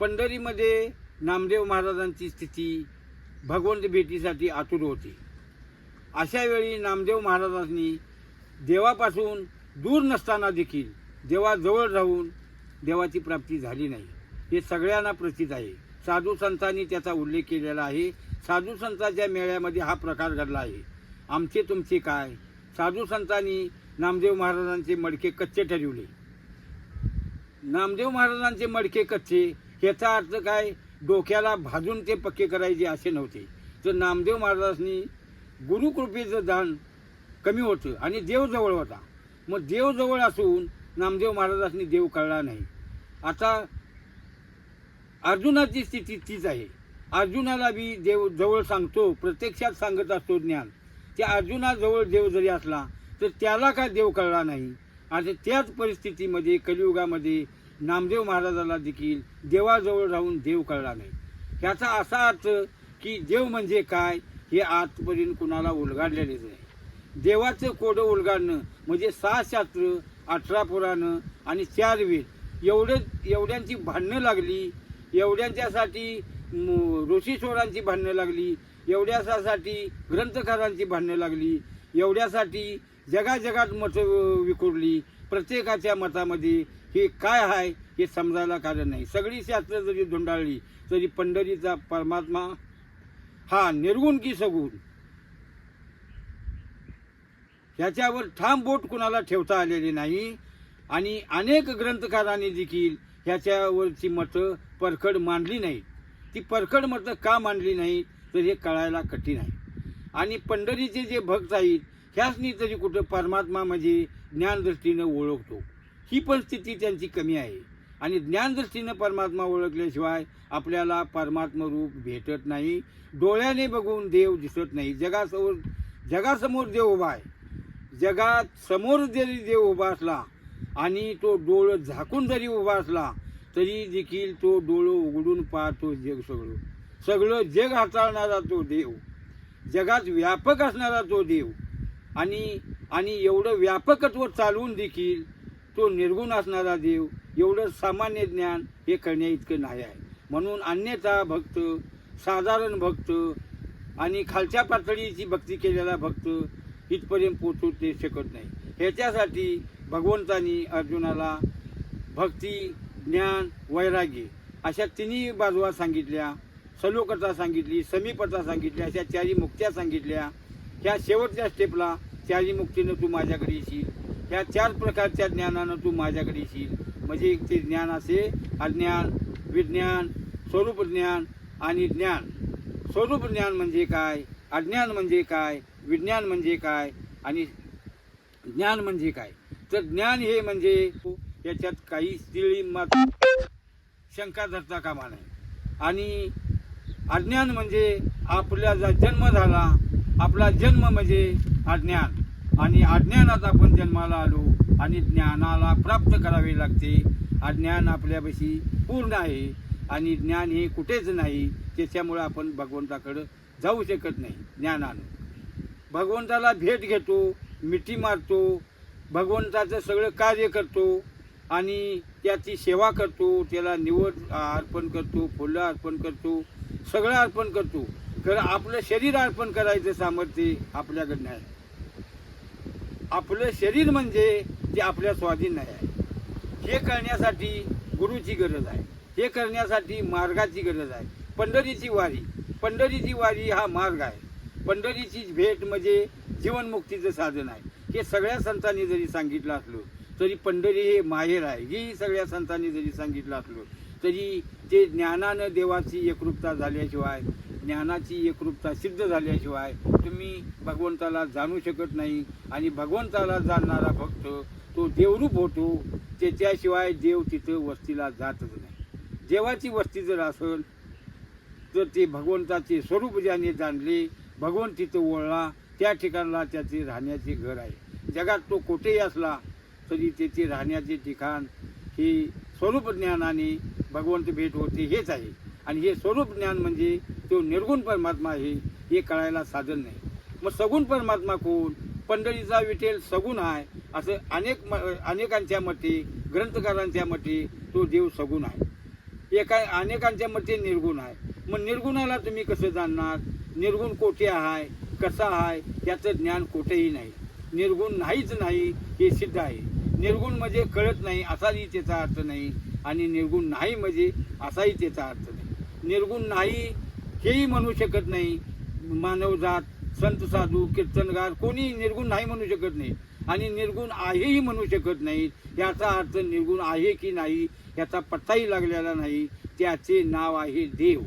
पंढरीमध्ये नामदेव महाराजांची स्थिती भगवंत भेटीसाठी आतुर होती. अशा वेळी नामदेव महाराजांनी देवापासून दूर नसताना देखील देवाजवळ राहून देवाची प्राप्ती झाली नाही. हे सगळ्यांना प्रसिद्ध आहे. साधू संतांनी त्याचा उल्लेख केलेला आहे. साधू संतांच्या मेळ्यामध्ये हा प्रकार घडला आहे. आमचे तुमचे काय? साधू संतांनी नामदेव महाराजांचे मडके कच्चे ठरवले. नामदेव महाराजांचे मडके कच्चे ह्याचा अर्थ काय? डोक्याला भाजून ते पक्के करायचे असे नव्हते. तर नामदेव महाराजांनी गुरुकृपेचं दान कमी होतं आणि देव जवळ होता. मग देव जवळ असून नामदेव महाराजांनी देव कळला नाही. आता अर्जुनाची स्थिती तीच आहे. अर्जुनाला बी देव जवळ सांगतो प्रत्यक्षात सांगत असतो ज्ञान. त्या अर्जुनाजवळ देव जरी असला तर त्याला का देव कळला नाही? आणि त्याच परिस्थितीमध्ये कलियुगामध्ये नामदेव महाराजाला देखील देवाजवळ राहून देव कळला नाही. याचा असा अर्थ की देव म्हणजे काय हे आजपर्यंत कुणाला उलगाडलेलेच नाही. देवाचं कोडं उलगाडणं म्हणजे सहा शास्त्र अठरा पुराणं आणि चार वेद. एवढे एवढ्यांची भांडणं लागली एवढ्यांच्यासाठी ऋषीश्वरांची भांडणं लागली एवढ्यासाठी ग्रंथकारांची भांडणं लागली एवढ्यासाठी जगाजगात मतं विखुरली प्रत्येकाच्या मतामध्ये हे काय आहे हे समजायला कारण नाही. सगळी शास्त्र जरी धुंडाळली तरी पंढरीचा परमात्मा हा निर्गुण की सगुण. ह्याच्यावर ठाम बोट कुणाला ठेवता आलेले नाही आणि अनेक ग्रंथकारांनी देखील ह्याच्यावरची मतं परखड मांडली नाही ती परखड मतं का मांडली नाही तर हे कळायला कठीण आहे. आणि पंढरीचे जे भक्त आहेत ह्याचनी तरी कुठं परमात्मा म्हणजे ज्ञानदृष्टीनं ओळखतो. ही पण स्थिती त्यांची कमी आहे. आणि ज्ञानदृष्टीनं परमात्मा ओळखल्याशिवाय आपल्याला परमात्मा रूप भेटत नाही. डोळ्याने बघून देव दिसत नाही. जगासमोर जगासमोर देव उभा आहे. जगात समोर जरी देव उभा असला आणि तो डोळं झाकून जरी उभा असला तरी देखील तो डोळं उघडून पाहतो जग सगळं. सगळं जग हाताळणारा तो देव. जगात व्यापक असणारा तो देव. आणि आणि एवढं व्यापकत्व चालवून देखील तो निर्गुण असणारा देव एवढं सामान्य ज्ञान हे करण्या इतकं नाही आहे. म्हणून अन्यथा भक्त साधारण भक्त आणि खालच्या पातळीची भक्ती केलेला भक्त इथपर्यंत पोचू ते शकत नाही. ह्याच्यासाठी भगवंतानी अर्जुनाला भक्ती ज्ञान वैराग्य अशा तिन्ही बाजूवा सांगितल्या सलोकता सांगितली समीपता सांगितली अशा चारी मुक्त्या सांगितल्या. ह्या शेवटच्या स्टेपला चारी मुक्तीनं तू माझ्याकडे येशील. या चार प्रकारच्या ज्ञानानं तू माझ्याकडे येशील. म्हणजे एक ते ज्ञान असे अज्ञान विज्ञान स्वरूप ज्ञान आणि ज्ञान. स्वरूप ज्ञान म्हणजे काय? अज्ञान म्हणजे काय? विज्ञान म्हणजे काय? आणि ज्ञान म्हणजे काय? तर ज्ञान हे म्हणजे याच्यात काही स्त्री मत शंका धरता कामा नये. आणि अज्ञान म्हणजे आपल्या जा जन्म झाला आपला जन्म म्हणजे अज्ञान. आणि अज्ञानात आपण जन्माला आलो आणि ज्ञानाला प्राप्त करावे लागते. अज्ञान आपल्यापाशी पूर्ण आहे आणि ज्ञान हे कुठेच नाही. त्याच्यामुळे आपण भगवंताकडं जाऊ शकत नाही ज्ञानानं. भगवंताला भेट घेतो मिठी मारतो भगवंताचं सगळं कार्य करतो आणि त्याची सेवा करतो त्याला निवड अर्पण करतो फुलं अर्पण करतो सगळं अर्पण करतो. तर आपलं शरीर अर्पण करायचं सामर्थ्य आपल्याकडनं आहे. आपलं शरीर म्हणजे ते आपल्या स्वाधीन नाही आहे. हे करण्यासाठी गुरुची गरज आहे. हे करण्यासाठी मार्गाची गरज आहे. पंढरीची वारी. पंढरीची वारी हा मार्ग आहे. पंढरीची भेट म्हणजे जीवनमुक्तीचं साधन आहे. हे सगळ्या संतांनी जरी सांगितलं असलं तरी पंढरी हे माहेर आहे. हेही सगळ्या संतांनी जरी सांगितलं असलं तरी ते ज्ञानानं देवाची एकरूपता झाल्याशिवाय ज्ञानाची एकरूपता सिद्ध झाल्याशिवाय तुम्ही भगवंताला जाणू शकत नाही. आणि भगवंताला जाणणारा भक्त तो देवरूप होतो. त्याच्याशिवाय देव तिथं वस्तीला जातच नाही. देवाची वस्ती जर असेल तर ते भगवंताचे स्वरूप ज्याने जाणले भगवंत तिथं ओळला त्या ठिकाणाला त्याचे राहण्याचे घर आहे. जगात तो कुठेही असला तरी त्याचे राहण्याचे ठिकाण हे स्वरूप ज्ञानाने भगवंत भेट होते हेच आहे. आणि हे स्वरूप ज्ञान म्हणजे तो निर्गुण परमात्मा आहे हे कळायला साधन नाही. मग सगुण परमात्मा कोण? पंढरीचा विठेल सगुण आहे असं अनेक म अनेकांच्या मते ग्रंथकारांच्या मते तो देव सगुण आहे. एका अनेकांच्या मते निर्गुण आहे. मग निर्गुणाला तुम्ही कसं जाणणार? निर्गुण कोठे आहे? कसा आहे? याचं ज्ञान कुठेही नाही. निर्गुण नाहीच नाही हे सिद्ध आहे. निर्गुण म्हणजे कळत नाही असाही त्याचा अर्थ नाही. आणि निर्गुण नाही म्हणजे असाही त्याचा अर्थ नाही. निर्गुण नाही हेही म्हणू शकत नाही. मानवजात संत साधू कीर्तनगार कोणी निर्गुण नाही म्हणू शकत नाही. आणि निर्गुण आहेही म्हणू शकत नाही. याचा अर्थ निर्गुण आहे की नाही याचा पत्ताही लागलेला नाही. त्याचे नाव आहे देव.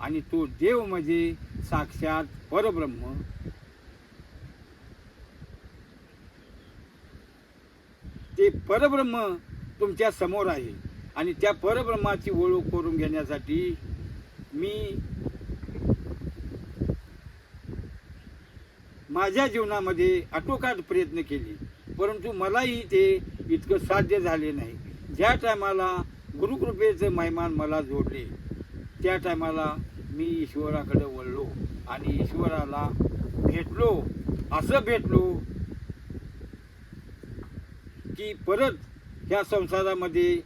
आणि तो देव म्हणजे साक्षात परब्रह्म. ते परब्रह्म तुमच्यासमोर आहे. आणि त्या परब्रह्माची ओळख करून घेण्यासाठी मी माझ्या जीवनामध्ये आटोकाट प्रयत्न केले. परंतु मलाही ते इतकं साध्य झाले नाही. ज्या टायमाला गुरुकृपेचं महिमान मला जोडले त्या टायमाला मी ईश्वराकडे वळलो आणि ईश्वराला भेटलो असं भेटलो की परत ह्या संसारामध्ये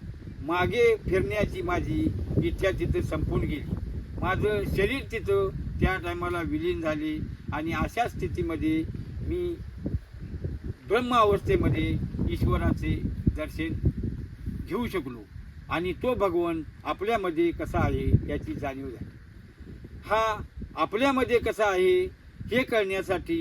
मागे फिरण्याची माझी इच्छा तिथं संपून गेली. माझं शरीर तिथं त्या टायमाला विलीन झाले आणि अशा स्थितीमध्ये मी ब्रह्म अवस्थेमध्ये ईश्वराचे दर्शन घेऊ शकलो आणि तो भगवान आपल्यामध्ये कसा आहे याची जाणीव झाली. हा आपल्यामध्ये कसा आहे हे कळण्यासाठी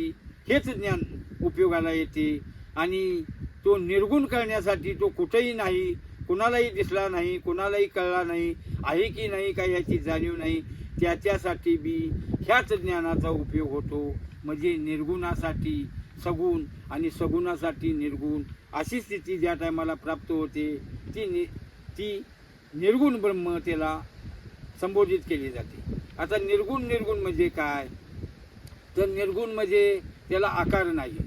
हेच ज्ञान उपयोगाला येते आणि तो निर्गुण करण्यासाठी तो कुठेही नाही कुणालाही दिसला नाही कुणालाही कळला नाही आहे की नाही काय याची जाणीव नाही त्याच्यासाठी बी ह्याच ज्ञानाचा उपयोग होतो. म्हणजे निर्गुणासाठी सगुण आणि सगुणासाठी निर्गुण अशी स्थिती ज्या टायमाला प्राप्त होते ती नि ती निर्गुण ब्रह्म त्याला संबोधित केली जाते. आता निर्गुण निर्गुण म्हणजे काय? तर निर्गुण म्हणजे त्याला आकार नाही.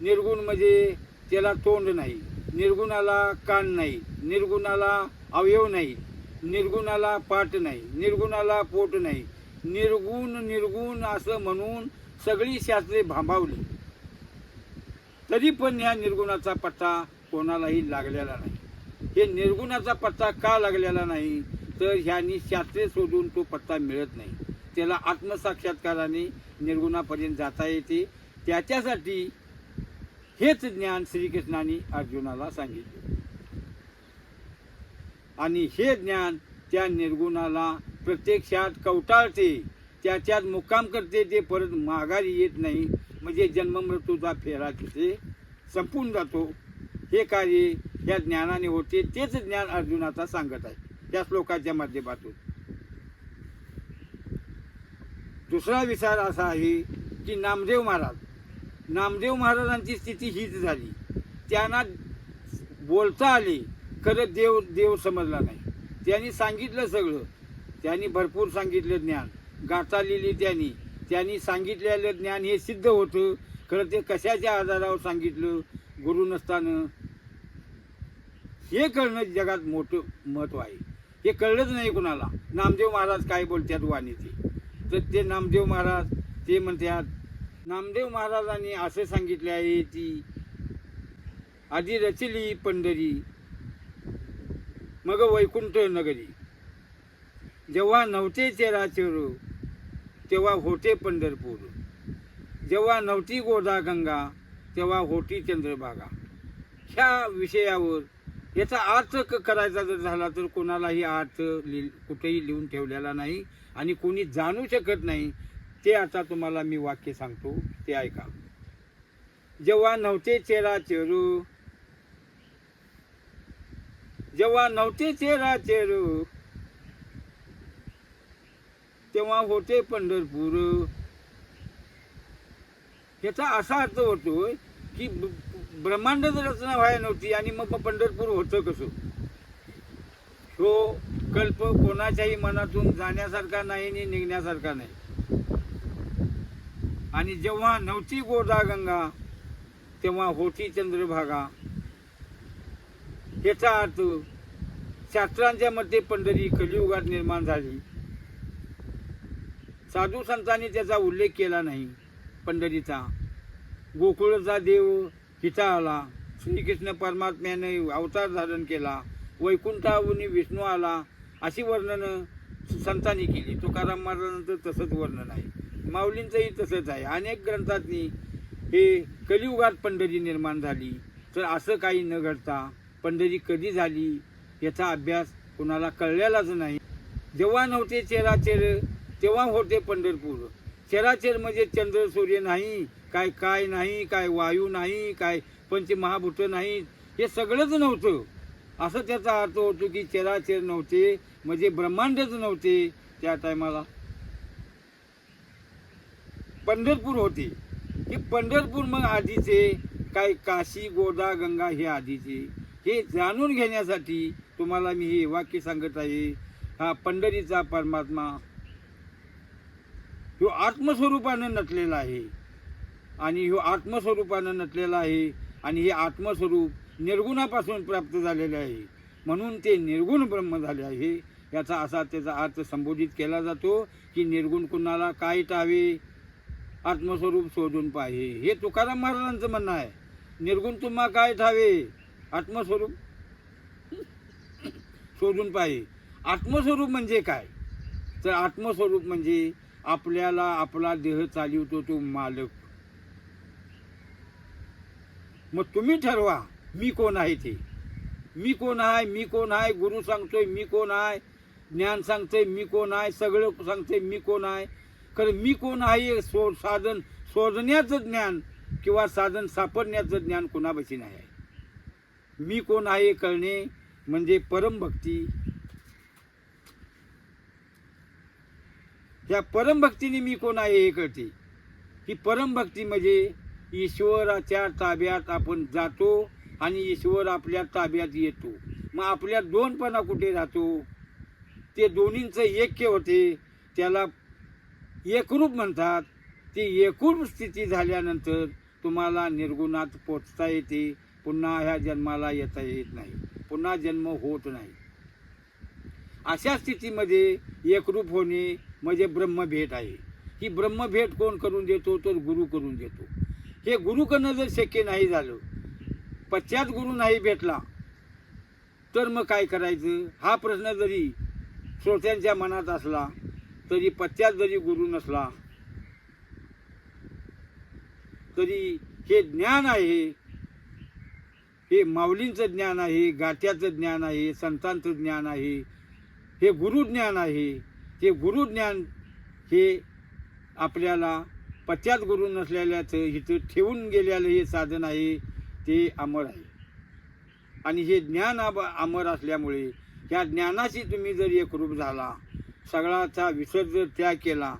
निर्गुण म्हणजे त्याला तोंड नाही. निर्गुणाला कान नाही निर्गुणाला अवयव नाही निर्गुणाला पाठ नाही निर्गुणाला पोट नाही. निर्गुण निर्गुण असं म्हणून सगळी शास्त्रे भांबावली. तरी पण ह्या निर्गुणाचा पत्ता कोणालाही लागलेला नाही. हे निर्गुणाचा पत्ता का लागलेला नाही? तर ह्यानी शास्त्रे शोधून तो पत्ता मिळत नाही. त्याला आत्मसाक्षात्काराने निर्गुणापर्यंत जाता येते. त्याच्यासाठी हेच ज्ञान श्रीकृष्णाने अर्जुनाला सांगितले. आणि हे ज्ञान त्या निर्गुणाला प्रत्यक्षात कवटाळते. त्याच्यात मुक्काम करते ते परत माघारी येत नाही. म्हणजे जन्ममृत्यूचा फेरा तिथे संपून जातो. हे कार्य या ज्ञानाने होते. तेच ज्ञान अर्जुनाचा सांगत आहे. त्या श्लोकाच्या माध्यमातून. दुसरा विचार असा आहे की नामदेव महाराज नामदेव महाराजांची स्थिती हीच झाली. त्यांना बोलता आले खरं देव देव समजला नाही. त्यांनी सांगितलं सगळं. त्यांनी भरपूर सांगितलं ज्ञान. गाथा लिहिली त्यांनी. त्यांनी सांगितलेलं ज्ञान हे सिद्ध होतं. खरं ते कशाच्या आधारावर सांगितलं? गुरु नसताना. हे कळणं जगात मोठं महत्त्व आहे. हे कळलंच नाही कुणाला. नामदेव महाराज काय बोलतात वाणी ते तर ते नामदेव महाराज ते म्हणतात नामदेव महाराजांनी असे सांगितले आहे की आधी रचली पंढरी मग वैकुंठ नगरी. जेव्हा नव्हते चेराचेरो तेव्हा होते पंढरपूर. जेव्हा नव्हती गोदा गंगा तेव्हा होती चंद्रभागा. ह्या विषयावर याचा अर्थ क- करायचा जर झाला तर कोणालाही अर्थ लि कुठेही लिहून ठेवलेला नाही आणि कोणी जाणू शकत नाही ते आता तुम्हाला मी वाक्य सांगतो ते ऐका. जेव्हा नव्हते चेरा चेरू जेव्हा नव्हते चेरा चेरू तेव्हा होते पंढरपूर. याचा असा अर्थ होतोय की ब्रह्मांड रचना व्हायला नव्हती आणि मग पंढरपूर होतं कसं? तो कल्प कोणाच्याही मनातून जाण्यासारखा नाही आणि निघण्यासारखा नाही. आणि जेव्हा नव्हती गोदा गंगा तेव्हा होती चंद्रभागा. याचा अर्थ शास्त्रांच्या मते पंढरी कलियुगात निर्माण झाली. साधू संतांनी त्याचा उल्लेख केला नाही पंढरीचा. गोकुळचा देव हिता आला श्रीकृष्ण परमात्म्याने अवतार धारण केला वैकुंठाहून विष्णू आला अशी वर्णनं संतांनी केली. तुकाराम महाराजांचं तसंच वर्णन आहे. माऊलींचंही तसंच आहे. अनेक ग्रंथातनी हे कलियुगात पंढरी निर्माण झाली. तर असं काही न घडता पंढरी कधी झाली याचा अभ्यास कुणाला कळलेलाच नाही. जेव्हा नव्हते चेराचेर तेव्हा होते पंढरपूर. चेराचेर म्हणजे चंद्र सूर्य नाही काय काय नाही काय वायू नाही काय पंचमहाभूत नाही हे सगळंच नव्हतं. असं त्याचा अर्थ होतो की चेराचेर नव्हते म्हणजे ब्रह्मांडच नव्हते त्या टायमाला पंढरपूर होते. हे पंढरपूर मग आधीचे काय काशी गोदा गंगा हे आधीचे. हे जाणून घेण्यासाठी तुम्हाला मी हे वाक्य सांगत आहे. हा पंढरीचा परमात्मा. ह्यो आत्मस्वरूपानं नटलेला आहे. आणि ह्यो आत्मस्वरूपानं नटलेला आहे आणि हे आत्मस्वरूप निर्गुणापासून प्राप्त झालेले आहे. म्हणून ते निर्गुण ब्रह्म झाले आहे. याचा असा त्याचा अर्थ संबोधित केला जातो की निर्गुण कुणाला काय टावे? आत्मस्वरूप शोधून पाहिजे हे तुकाराम महाराजांचं म्हणणं आहे. निर्गुण तुम्हा काय ठावे? आत्मस्वरूप? शोधून पाहिजे आत्मस्वरूप म्हणजे काय? तर आत्मस्वरूप म्हणजे आपल्याला आपला देह चालवतो तो मालक. मग तुम्ही ठरवा मी कोण आहे ते? मी कोण आहे? मी कोण आहे? गुरु सांगतोय मी कोण आहे? ज्ञान सांगतोय मी कोण आहे? सगळं सांगतोय मी कोण आहे? खरं मी कोण आहे सो साधन शोधण्याचं ज्ञान किंवा साधन सापडण्याचं ज्ञान कोणापाशी नाही. आहे मी कोण आहे कळणे म्हणजे परमभक्ती या परमभक्तीने मी कोण आहे हे कळते. ही परमभक्ती म्हणजे ईश्वराच्या ताब्यात आपण जातो आणि ईश्वर आपल्या ताब्यात येतो. मग आपल्या दोनपणा कुठे राहतो? ते दोन्हींचं ऐक्य होते त्याला एकरूप म्हणतात. ती एकरूप स्थिती झाल्यानंतर तुम्हाला निर्गुणात पोचता येते. पुन्हा ह्या जन्माला येता येत नाही. पुन्हा जन्म होत नाही. अशा स्थितीमध्ये एकरूप होणे म्हणजे ब्रह्मभेट आहे. ही ब्रह्मभेट कोण करून देतो? तर गुरु करून देतो. हे गुरुकडनं जर शक्य नाही झालं पश्चात गुरु नाही भेटला तर मग काय करायचं? हा प्रश्न जरी श्रोत्यांच्या मनात असला तरी पत्त्यात जरी गुरु नसला तरी हे ज्ञान आहे. हे माऊलींचं ज्ञान आहे गात्याचं ज्ञान आहे संतांचं ज्ञान आहे हे गुरुज्ञान आहे. हे गुरुज्ञान हे आपल्याला पत्त्यात गुरु नसलेल्याचं इथं ठेवून गेलेलं हे साधन आहे ते अमर आहे. आणि हे ज्ञान अमर असल्यामुळे या ज्ञानाशी तुम्ही जर एकरूप झाला सगळाचा विसर्ज जर त्याग केला.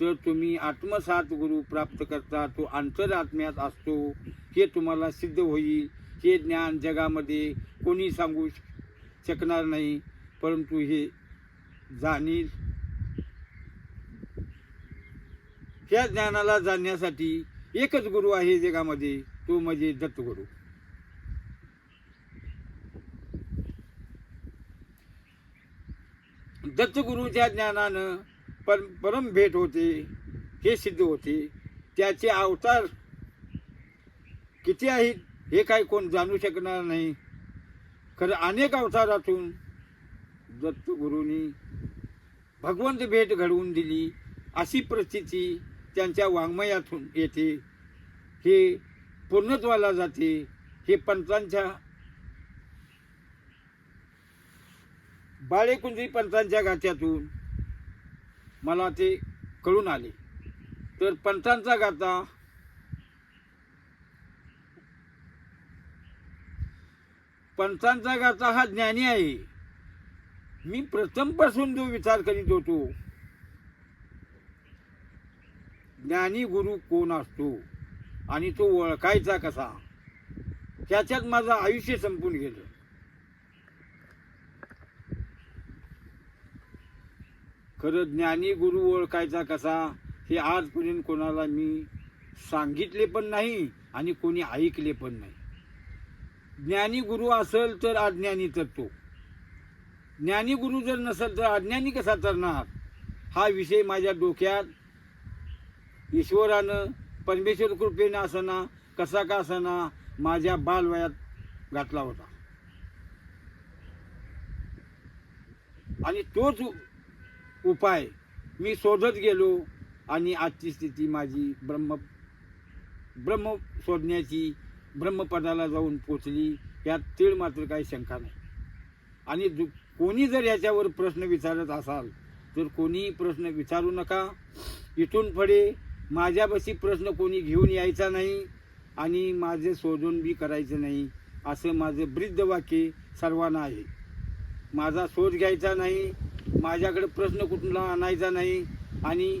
तर तुम्ही आत्मसात गुरु प्राप्त करता तो अंतरात्म्यात असतो. हे तुम्हाला सिद्ध होईल. हे ज्ञान जगामध्ये कोणी सांगू शकणार नाही. परंतु हे जाणील त्या ज्ञानाला जाणण्यासाठी एकच गुरु आहे जगामध्ये तो म्हणजे दत्तगुरू. दत्तगुरूच्या ज्ञानानं पर परम भेट होते हे सिद्ध होते. त्याचे अवतार किती आहेत हे काय कोण जाणू शकणार नाही. खरं अनेक अवतारातून दत्तगुरूंनी भगवंत भेट घडवून दिली. अशी परिस्थिती त्यांच्या वाङ्मयातून येते. हे पूर्णत्वाला जाते. हे पंतांच्या बाळेकुंजी पंतांच्या गाथ्यातून मला ते कळून आले. तर पंतांचा गाथा पंतांचा गाथा हा ज्ञानी आहे. मी प्रथमपासून जो विचार करीत होतो ज्ञानी गुरु कोण असतो आणि तो ओळखायचा कसा त्याच्यात माझं आयुष्य संपून गेलं. खरं ज्ञानी गुरु ओळखायचा कसा हे आजपर्यंत कोणाला मी सांगितले पण नाही आणि कोणी ऐकले पण नाही. ज्ञानी गुरु असेल तर अज्ञानी तर तो. ज्ञानी गुरु जर नसेल तर अज्ञानी कसा तरणार हा विषय माझ्या डोक्यात ईश्वरानं परमेश्वर कृपेनं असना कसा का असना माझ्या बालवयात घातला होता. आणि तोच उपाय. मी शोधत गेलो आणि आजची स्थिती माझी ब्रह्म ब्रह्म शोधण्याची ब्रह्मपदाला जाऊन पोचली. यात तीळ मात्र काही शंका नाही. आणि दु कोणी जर याच्यावर प्रश्न विचारत असाल तर कोणी प्रश्न विचारू नका. इथून पुढे माझ्यापाशी प्रश्न कोणी घेऊन यायचा नाही आणि माझे शोधून बी करायचं नाही असं माझं ब्रिद्ध वाक्य सर्वांना आहे. माझा शोध घ्यायचा नाही माझ्याकडे प्रश्न कुठला आणायचा नाही आणि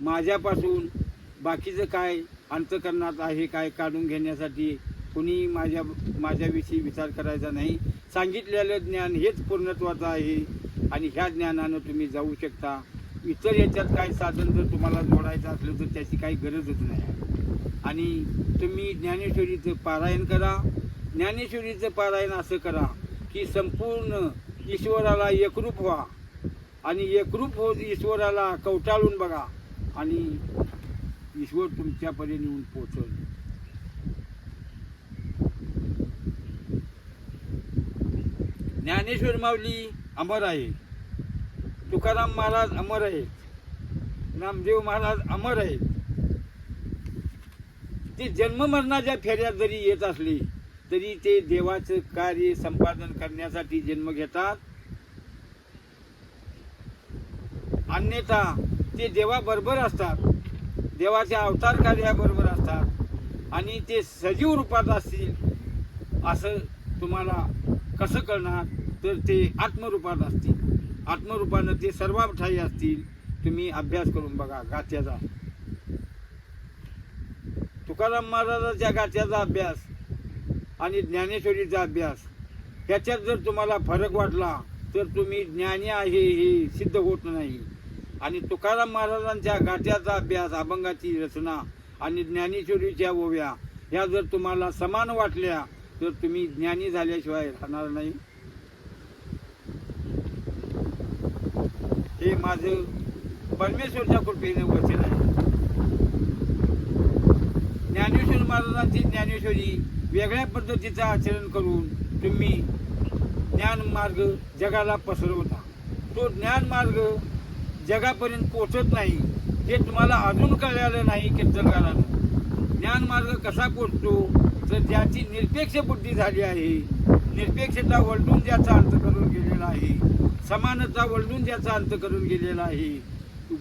माझ्यापासून बाकीचं काय अंतकरणात आहे काय काढून घेण्यासाठी कुणी माझ्या माझ्याविषयी विचार करायचा नाही. सांगितलेलं ज्ञान हेच पूर्णत्वाचं आहे आणि ह्या ज्ञानानं तुम्ही जाऊ शकता. इतर याच्यात काय साधन जर तुम्हाला जोडायचं असलं तर त्याची काही गरजच नाही. आणि तुम्ही ज्ञानेश्वरीचं पारायण करा. ज्ञानेश्वरीचं पारायण असं करा की संपूर्ण ईश्वराला एकरूप व्हा. आणि एकरूप होत ईश्वराला कवटाळून बघा. आणि ईश्वर तुमच्यापर्यंत येऊन पोचल ज्ञानेश्वर माऊली अमर आहे. तुकाराम महाराज अमर आहेत. नामदेव महाराज अमर आहेत. ते जन्ममरणाच्या फेऱ्यात जरी येत असले तरी ते देवाचं कार्य संपादन करण्यासाठी जन्म घेतात. अन्यथा ते देवाबरोबर असतात. देवाच्या अवतार कार्याबरोबर असतात. आणि ते सजीव रूपात असतील असं तुम्हाला कसं कळणार? तर ते आत्मरूपात असतील. आत्मरूपानं ते सर्वाठाई असतील. तुम्ही अभ्यास करून बघा गात्याचा. तुकाराम महाराजाच्या गात्याचा अभ्यास आणि ज्ञानेश्वरीचा अभ्यास ह्याच्यात जर तुम्हाला फरक वाटला तर तुम्ही ज्ञानी आहे हे सिद्ध होत नाही. आणि तुकाराम महाराजांच्या गाठ्याचा अभ्यास अभंगाची रचना आणि ज्ञानेश्वरीच्या ओव्या ह्या जर तुम्हाला समान वाटल्या तर तुम्ही ज्ञानी झाल्याशिवाय राहणार नाही. हे माझं परमेश्वरच्या कृपेने वचन आहे. ज्ञानेश्वर महाराजांची ज्ञानेश्वरी वेगळ्या पद्धतीचं आचरण करून तुम्ही ज्ञान मार्ग जगाला पसरवता. तो ज्ञान मार्ग जगापर्यंत पोचत नाही हे तुम्हाला अजून कळलेलं नाही कीर्तनकारानं. ज्ञान मार्ग कसा पोचतो तर ज्याची निरपेक्ष बुद्धी झाली आहे निरपेक्षता वलटून ज्याचा अंत करून गेलेला आहे समानता वलडून ज्याचा अंत करून गेलेला आहे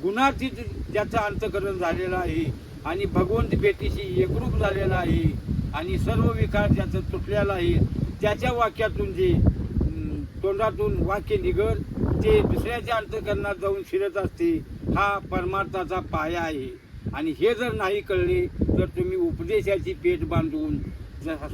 गुणातीत ज्याचा अंतकरण झालेला आहे आणि भगवंत भेटीशी एकरूप झालेला आहे आणि सर्व विकार ज्याचं तुटलेला आहे त्याच्या वाक्यातून जे तोंडातून वाक्य निघल ते दुसऱ्याच्या अंतकरणात जाऊन शिरत असते हा परमार्थाचा पाया आहे. आणि हे जर नाही कळले तर तुम्ही उपदेशाची पेट बांधून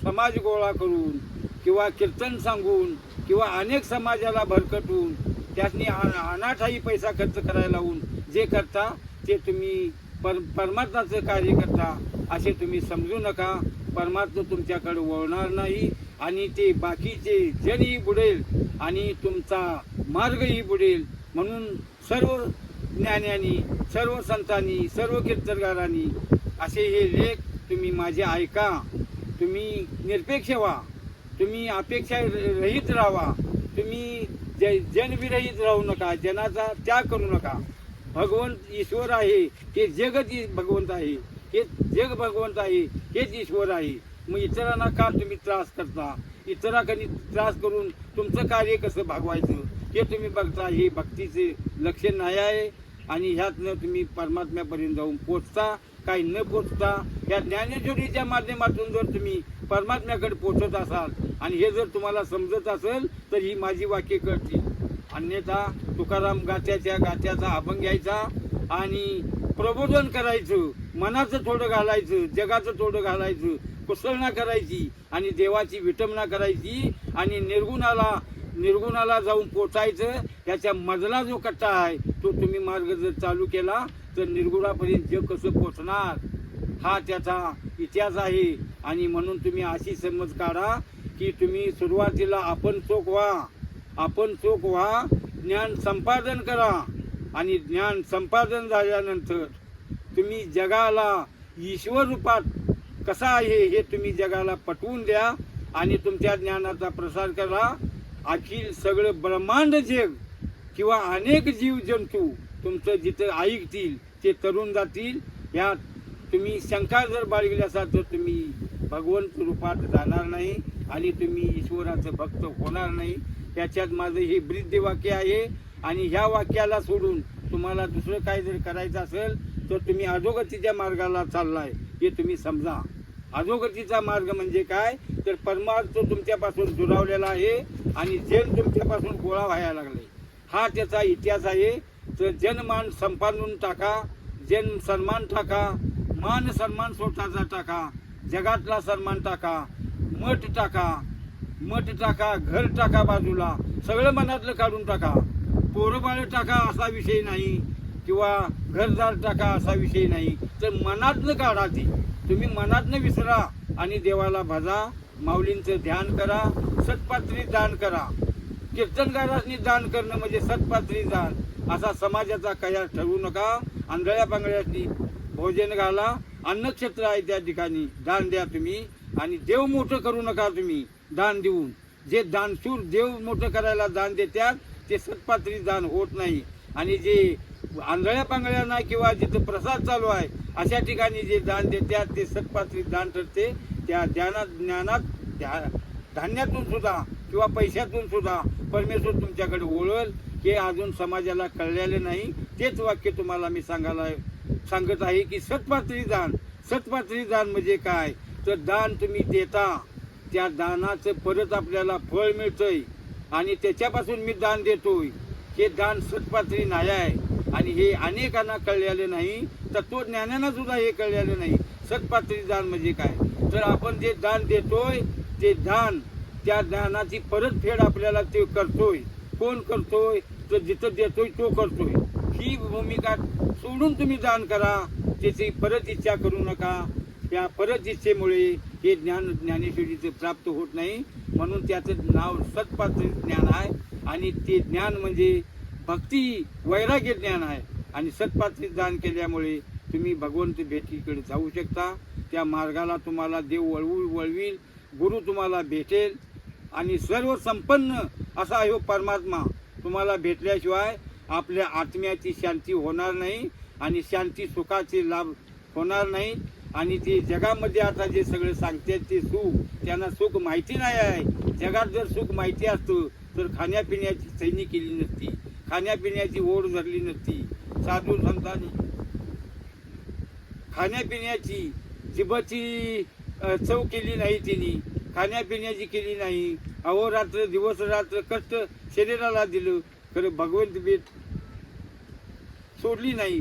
समाज गोळा करून किंवा कीर्तन सांगून किंवा अनेक समाजाला भरकटून त्यातनी अनाठाही अनाठाई पैसा खर्च करायला लावून जे करता ते तुम्ही पर परमात्माचं कार्य करता असे तुम्ही समजू नका. परमार्थ तुमच्याकडे वळणार नाही. आणि ते बाकीचे जनही बुडेल आणि तुमचा मार्गही बुडेल म्हणून सर्व ज्ञानांनी सर्व संतांनी सर्व कीर्तनकारांनी असे हे लेख तुम्ही माझे ऐका. तुम्ही निरपेक्ष व्हा. तुम्ही अपेक्षा र- रहित राहा. तुम्ही ज जनविरहित राहू नका. जनाचा त्याग करू नका. भगवंत ईश्वर आहे हे जगत भगवंत आहे. हे जग भगवंत आहे हेच ईश्वर आहे. मग इतरांना का तुम्ही त्रास करता? इतरांकडे त्रास करून तुमचं कार्य कसं भागवायचं? हे तुम्ही बघता हे भक्तीचे लक्ष नाही आहे. आणि ह्यातनं तुम्ही परमात्म्यापर्यंत जाऊन पोचता काही न पोचता या ज्ञानेश्वरीच्या माध्यमातून जर तुम्ही परमात्म्याकडे पोचत असाल आणि हे जर तुम्हाला समजत असेल तर ही माझी वाक्य कळतील. अन्यथा तुकाराम गात्याच्या गात्याचा अभंग घ्यायचा आणि प्रबोधन करायचं. मनाचं थोडं घालायचं जगाचं थोडं घालायचं. कुसळणा करायची आणि देवाची विटंबना करायची आणि निर्गुणाला निर्गुणाला जाऊन पोचायचं याच्या मधला जो कट्टा आहे तो तुम्ही मार्ग जर चालू केला तर निर्गुणापर्यंत जग कसं पोचणार? हा त्याचा इतिहास आहे. आणि म्हणून तुम्ही अशी समज काढा की तुम्ही सुरुवातीला आपण चोख व्हा. आपण चोख व्हा ज्ञान संपादन करा. आणि ज्ञान संपादन झाल्यानंतर तुम्ही जगाला ईश्वर रूपात कसा आहे हे तुम्ही जगाला पटवून द्या आणि तुमच्या ज्ञानाचा प्रसार करा. अखिल सगळं ब्रह्मांड जग किंवा अनेक जीव जंतू तुमचं जिथं ऐकतील ते तरुण जातील. या तुम्ही शंका जर बाळगली असाल तर तुम्ही भगवंत रूपात जाणार नाही आणि तुम्ही ईश्वराचं भक्त होणार नाही. त्याच्यात माझं हे ब्रिद्ध वाक्य आहे आणि ह्या वाक्याला सोडून तुम्हाला दुसरं काय जर करायचं असेल तर तुम्ही अधोगतीच्या मार्गाला चाललाय हे तुम्ही समजा. अधोगतीचा मार्ग म्हणजे काय? तर परमार्थ तुमच्यापासून दुरावलेला आहे आणि जन तुमच्यापासून गोळा व्हायला लागले. हा त्याचा इतिहास आहे. तर जनमान संपादून टाका जन सन्मान टाका मान सन्मान स्वतःचा टाका जगातला सन्मान टाका मठ टाका मठ टाका घर टाका बाजूला सगळं मनातलं काढून टाका. पोरबाळ टाका असा विषय नाही किंवा घरदार टाका असा विषय नाही. तर मनातलं काढा ती. तुम्ही मनातनं विसरा आणि देवाला भजा माऊलींचं ध्यान करा सतपात्री दान करा. कीर्तनकारांनी दान करणं म्हणजे सतपात्री दान. असा समाजाचा कया ठरवू नका. आंधळ्या पांगळ्यानी भोजन घाला. अन्नक्षेत्र आहे त्या ठिकाणी. दान द्या तुम्ही आणि देव मोठं करू नका तुम्ही. दान देऊन. जे दानशूर देव मोठं करायला दान देतात ते सतपात्री दान होत नाही. आणि जे आंधळ्या पांगळ्यांना किंवा जिथं प्रसाद चालू आहे अशा ठिकाणी जे दान देतात ते सत्पात्री दान ठरते त्या ध्यानात ज्ञानात ध्या धान्यातून सुद्धा किंवा पैशातून सुद्धा परमेश्वर तुमच्याकडे ओळल. हे अजून समाजाला कळलेलं नाही. तेच वाक्य तुम्हाला मी सांगायला सांगत आहे की सत्पात्री दान. सत्पात्री दान म्हणजे काय? तर दान तुम्ही देता. त्या दानाचं परत आपल्याला फळ मिळतंय. आणि त्याच्यापासून मी दान देतोय. हे दान सत्पात्री नाही आहे. आणि हे अनेकांना कळलेलं नाही तत्वज्ञानांना सुद्धा हे कळलेलं नाही. सत्पात्री दान म्हणजे काय? तर आपण जे दान देतोय ते दान त्या दानाची परतफेड आपल्याला ते करतोय. कोण करतोय? तर जिथं देतोय तो करतोय. ही भूमिका सोडून तुम्ही दान करा. त्याची परत इच्छा करू नका. त्या परत इच्छेमुळे हे ज्ञान ज्ञानेश्वरीचं प्राप्त होत नाही. म्हणून त्याचं नाव सत्पात्र ज्ञान आहे. आणि ते ज्ञान म्हणजे भक्ती वैराग्य ज्ञान आहे. आणि सत्पात्री दान केल्यामुळे तुम्ही भगवंत भेटीकडे जाऊ शकता. त्या मार्गाला तुम्हाला देव वळवू वळवील. गुरु तुम्हाला भेटेल. आणि सर्व संपन्न असा हो परमात्मा तुम्हाला भेटल्याशिवाय आपल्या आत्म्याची शांती होणार नाही आणि शांती सुखाचे लाभ होणार नाही. आणि ते जगामध्ये आता जे सगळे सांगतात ते सुख त्यांना सुख माहिती नाही आहे. जगात जर सुख माहिती असतं तर खाण्यापिण्याची सैनी केली नसती. खाण्यापिण्याची ओढ धरली नसती साधू संतांनी. खाण्यापिण्याची जिबची चव केली नाही तिने. खाण्यापिण्याची केली नाही. अहोरात्र दिवस रात्र कष्ट शरीराला दिलं. खरं भगवंत भेट सोडली नाही.